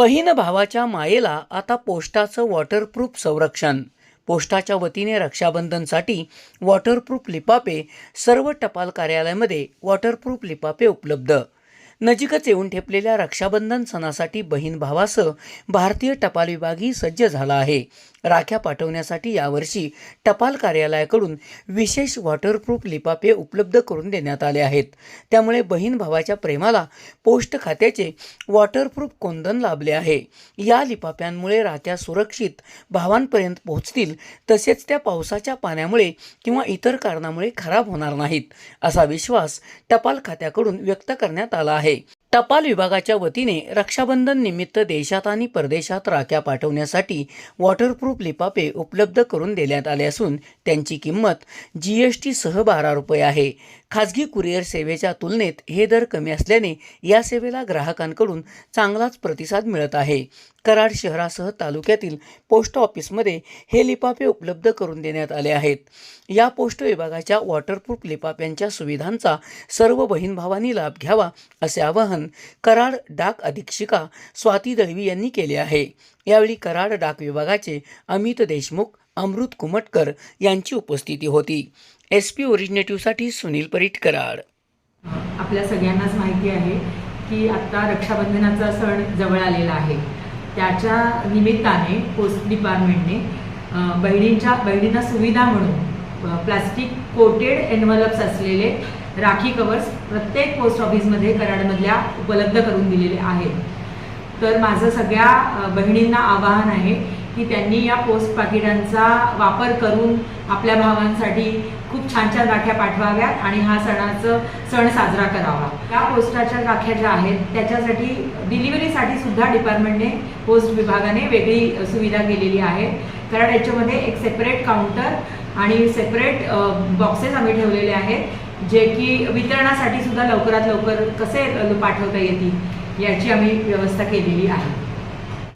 बहीण भावाच्या मायेला आता पोस्टाचं वॉटरप्रूफ संरक्षण. पोस्टाच्या वतीने रक्षाबंधनसाठी वॉटरप्रूफ लिपापे सर्व टपाल कार्यालयामध्ये वॉटरप्रूफ लिपापे उपलब्ध. नजीकच येऊन ठेपलेल्या रक्षाबंधन सणासाठी बहीण भावासह भारतीय टपाल विभागही सज्ज झाला आहे. राख्या पाठवण्यासाठी यावर्षी टपाल कार्यालयाकडून विशेष वॉटरप्रूफ लिपापे उपलब्ध करून देण्यात आले आहेत. त्यामुळे बहीण भावाच्या प्रेमाला पोस्ट खात्याचे वॉटरप्रूफ कोंदन लाभले आहे. या लिपाप्यांमुळे राख्या सुरक्षित भावांपर्यंत पोहोचतील तसेच त्या पावसाच्या पाण्यामुळे किंवा इतर कारणामुळे खराब होणार नाहीत असा विश्वास टपाल खात्याकडून व्यक्त करण्यात आला आहे. टपाल विभागाच्या वतीने रक्षाबंधन निमित्त देशात आणि परदेशात राख्या पाठवण्यासाठी वॉटरप्रूफ लिपापे उपलब्ध करून देण्यात आले असून त्यांची किंमत जी एस टी सह बारा रुपये आहे. खाजगी कुरिअर सेवेच्या तुलनेत हे दर कमी असल्याने या सेवेला ग्राहकांकडून चांगलाच प्रतिसाद मिळत आहे. कराड शहरासह तालुक्यातील पोस्ट ऑफिसमध्ये हे लिपापे उपलब्ध करून देण्यात आले आहेत. या पोस्ट विभागाच्या वॉटरप्रूफ लिपाप्यांच्या सुविधांचा सर्व बहीण भावांनी लाभ घ्यावा असे आवाहन कराड डाक अधीक्षिका स्वाती दळवी यांनी केले आहे. यावेळी कराड डाक विभागाचे अमित देशमुख अमृत कुमटकर यांची उपस्थिती होती. एस पी ओरिजिनेटिव्हसाठी सुनील परीट कराड. आपल्या सगळ्यांनाच माहिती आहे की आत्ता रक्षाबंधनाचा सण जवळ आलेला आहे. त्याच्या निमित्ताने पोस्ट डिपार्टमेंटने बहिणींच्या बहिणींना सुविधा म्हणून प्लास्टिक कोटेड एनवलप्स असलेले राखी कवर्स प्रत्येक पोस्ट ऑफिसमध्ये कराडमधल्या उपलब्ध करून दिलेले आहेत. तर माझं सगळ्या बहिणींना आवाहन आहे की त्यांनी या पोस्ट पाकिटांचा वापर करून आपल्या भावांसाठी खूप छान छान राख्या पाठवाव्यात आणि हा सणाचं सण साजरा करावा. या पोस्टाच्या राख्या ज्या आहेत त्याच्यासाठी डिलिव्हरी सुद्धा डिपार्टमेंटने पोस्ट विभागाने वेगळी सुविधा केलेली आहे. कारण याच्यामध्ये एक सेपरेट काउंटर आणि सेपरेट बॉक्सेस आम्ही ठेवलेले आहेत जे की वितरणासाठी सुद्धा लवकरात लवकर कसे पाठवता येतील याची आम्ही व्यवस्था केलेली आहे.